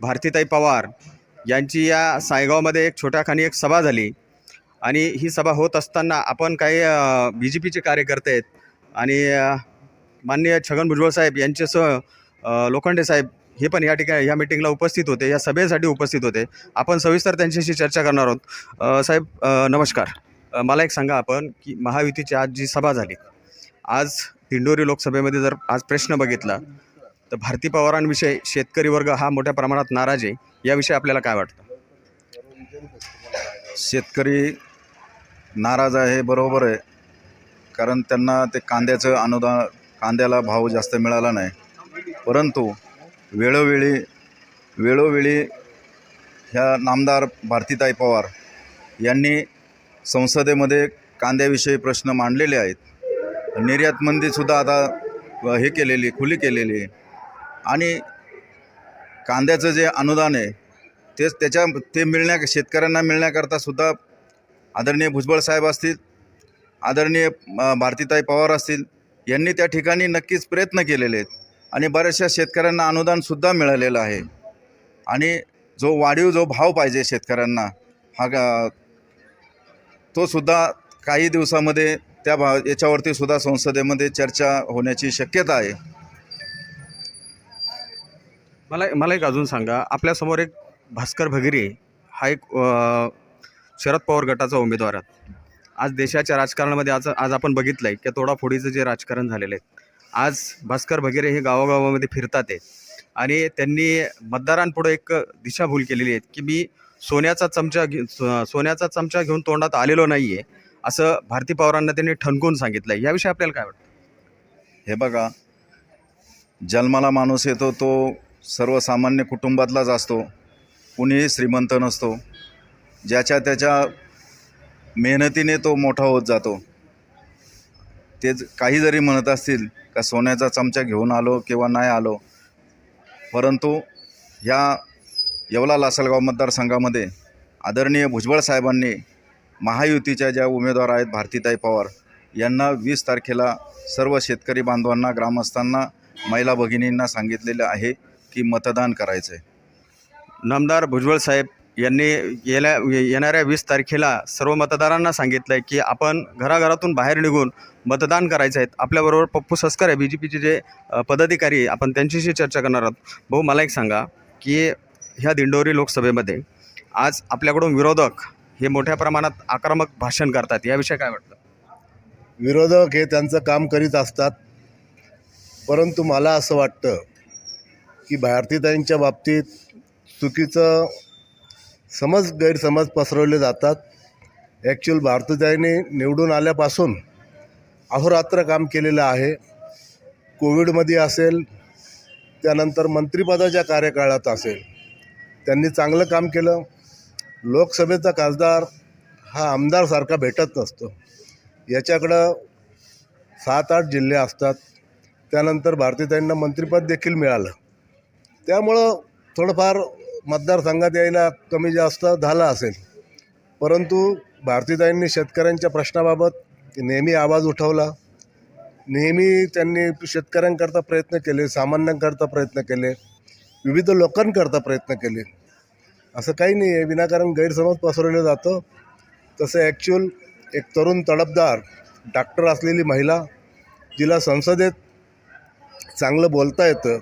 भारतीताई पवार यांची या सायगावमध्ये एक छोट्याखानी एक सभा झाली. आणि ही सभा होत असताना आपण काही बी जे पीचे कार्यकर्ते आहेत आणि माननीय छगन भुजबळ साहेब यांच्यासह लोखंडे साहेब हे पण या ठिकाणी या मिटिंगला उपस्थित होते या सभेसाठी उपस्थित होते. आपण सविस्तर त्यांच्याशी चर्चा करणार आहोत. साहेब नमस्कार. मला एक सांगा आपण की महायुतीची आज जी सभा झाली आज दिंडोरी लोकसभेमध्ये जर आज प्रश्न बघितला तर भारती पवारांविषयी शेतकरी वर्ग हा मोठ्या प्रमाणात नाराज आहे. याविषयी आपल्याला काय वाटतं? शेतकरी नाराज आहे बरोबर आहे. कारण त्यांना ते कांद्याचं अनुदान कांद्याला भाव जास्त मिळाला नाही. परंतु वेळोवेळी वेळोवेळी ह्या नामदार भारतीताई पवार यांनी संसदेमध्ये कांद्याविषयी प्रश्न मांडलेले आहेत. निर्यातमंदीसुद्धा आता हे केलेली खुली केलेली आहे. आणि कांद्याचं जे अनुदान आहे तेच त्याच्या ते मिळण्या शेतकऱ्यांना मिळण्याकरता सुद्धा आदरणीय भुजबळ साहेब असतील आदरणीय भारतीताई पवार असतील यांनी त्या ठिकाणी नक्कीच प्रयत्न केलेले आहेत. आणि बऱ्याचशा शेतकऱ्यांना अनुदानसुद्धा मिळालेलं आहे. आणि जो वाढीव जो भाव पाहिजे शेतकऱ्यांना हा गा- तो सुद्धा काही दिवसामध्ये त्या भा याच्यावरती सुद्धा संसदेमध्ये चर्चा होण्याची शक्यता आहे. मला मला एक अजून सांगा. आपल्यासमोर एक भास्कर भगिरे हा एक शरद पवार गटाचा उमेदवार आहे आज देशाच्या राजकारणामध्ये आज आज आपण बघितलं आहे की तोडाफोडीचं जे राजकारण झालेलं आहे आज भास्कर भगिरे हे गावागावामध्ये फिरतात आहे आणि त्यांनी मतदारांपुढे एक दिशाभूल केलेली आहे की मी सोन्याचा चमचा घे सोन्याचा चमचा घेऊन तोंडात आलेलो नाही आहे असं भारती पवारांना त्यांनी ठणकून सांगितलं आहे याविषयी आपल्याला काय वाटतं? हे बघा जन्माला माणूस येतो तो सर्वसामान्य कुटुंबातलाच असतो. कुणीही श्रीमंत नसतो. ज्याच्या त्याच्या मेहनतीने तो मोठा होत जातो. ते काही जरी म्हणत असतील का सोन्याचा चमचा घेऊन आलो किंवा नाही आलो परंतु ह्या येवला लासलगाव मतदारसंघामध्ये आदरणीय भुजबळ साहेबांनी महायुतीच्या ज्या उमेदवार आहेत भारतीताई पवार यांना वीस तारखेला सर्व शेतकरी बांधवांना ग्रामस्थांना महिला भगिनींना सांगितलेलं आहे. की मतदान करायचं आहे नामदार भुजबळ साहेब यांनी येल्या येणाऱ्या वीस तारखेला सर्व मतदारांना सांगितलं आहे की आपण घराघरातून बाहेर निघून मतदान करायचं आहेत आपल्याबरोबर पप्पू सस्कर आहे बी जे पीचे जे पदाधिकारी आहे. आपण त्यांच्याशी चर्चा करणार आहोत. भाऊ मला एक सांगा की ह्या दिंडोरी लोकसभेमध्ये आज आपल्याकडून विरोधक हे मोठ्या प्रमाणात आक्रमक भाषण करतात. याविषयी काय वाटतं? विरोधक हे त्यांचं काम करीत असतात. परंतु मला असं वाटतं की भारतीताईंच्या बाबतीत चुकीचं समज गैरसमज पसरवले जातात. ॲक्च्युअल भारतीताईंनी निवडून आल्यापासून अहोरात्र काम केलेलं आहे. कोविडमध्ये असेल त्यानंतर मंत्रिपदाच्या कार्यकाळात असेल त्यांनी चांगलं काम केलं. लोकसभेचा खासदार हा आमदारसारखा भेटत नसतो. याच्याकडं सात आठ जिल्हे असतात. त्यानंतर भारतीताईंना मंत्रिपद देखील मिळालं. त्यामुळं थोडंफार मतदारसंघात यायला कमी जास्त झाला असेल. परंतु भारतीताईंनी शेतकऱ्यांच्या प्रश्नाबाबत नेहमी आवाज उठवला. नेहमी त्यांनी शेतकऱ्यांकरता प्रयत्न केले सामान्यांकरता प्रयत्न केले विविध लोकांकरता प्रयत्न केले. असं काही नाही आहे. विनाकारण गैरसमज पसरवलं जातं. तसं ॲक्च्युअल एक तरुण तडपदार डॉक्टर असलेली महिला जिला संसदेत चांगलं बोलता येतं.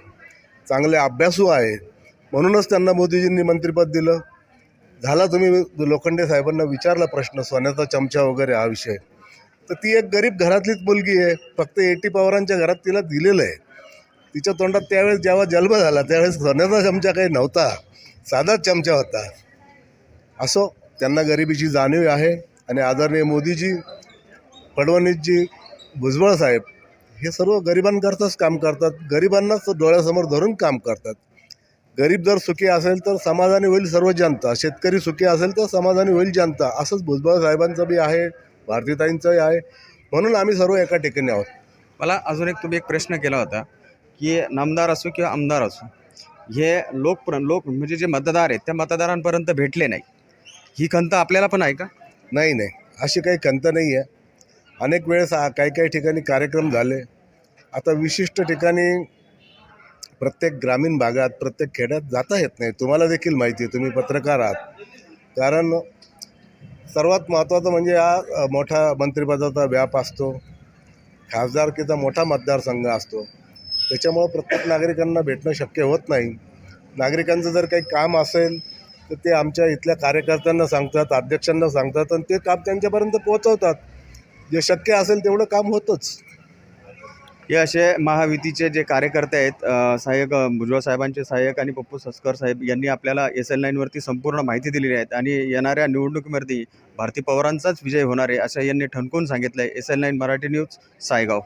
चांगले अभ्यासू आहे. म्हणूनच त्यांना मोदीजींनी मंत्रिपद दिलं. झाला तुम्ही लोखंडे साहेबांना विचारला प्रश्न सोन्याचा चमचा वगैरे हा विषय. तर ती एक गरीब घरातलीच मुलगी आहे. फक्त एटी पवारांच्या घरात तिला दिलेलं आहे. तिच्या तोंडात त्यावेळेस जेव्हा जन्म झाला त्यावेळेस सोन्याचा चमचा काही नव्हता. साधाच चमचा होता. असो त्यांना गरिबीची जाणीव आहे. आणि आदरणीय मोदीजी फडणवीसजी भुजबळ साहेब हे सर्व गरिबांकरताच काम करतात. गरिबांनाच डोळ्यासमोर धरून काम करतात. गरीब जर सुखी असेल तर समाधानी होईल सर्व जनता. शेतकरी सुखी असेल तर समाधानी होईल जनता. असंच भुजबळ साहेबांचं बी आहे भारतीताईंचंही आहे. म्हणून आम्ही सर्व एका ठिकाणी आहोत. मला अजून एक तुम्ही एक प्रश्न केला होता की नामदार असो किंवा आमदार असो हे लोक लोक म्हणजे जे मतदार आहेत त्या मतदारांपर्यंत भेटले नाही. ही खंत आपल्याला पण आहे का? नाही नाही. अशी काही खंत नाही आहे अनेक वेळेस काही काही ठिकाणी कार्यक्रम झाले. आता विशिष्ट ठिकाणी प्रत्येक ग्रामीण भागात प्रत्येक खेड्यात जाता येत नाही. तुम्हाला देखील माहिती आहे तुम्ही पत्रकार आहात. कारण सर्वात महत्त्वाचं म्हणजे हा मोठा मंत्रिपदाचा व्याप असतो. खासदारकीचा मोठा मतदारसंघ असतो. त्याच्यामुळं प्रत्येक नागरिकांना भेटणं शक्य होत नाही. नागरिकांचं जर काही काम असेल तर ते आमच्या इथल्या कार्यकर्त्यांना सांगतात अध्यक्षांना सांगतात आणि ते काम त्यांच्यापर्यंत पोहोचवतात. जे शक्य असेल तेवढं काम होतंच. हे असे महायुतीचे जे कार्यकर्ते आहेत सहाय्यक भुजबळ साहेबांचे सहाय्यक आणि पप्पू सस्कर साहेब यांनी आपल्याला एस एल नाईनवरती संपूर्ण माहिती दिलेली आहे आणि येणाऱ्या निवडणुकीवरती भारती पवारांचाच विजय होणार आहे असं यांनी ठणकून सांगितलं आहे S L nine Marathi news Saygaon.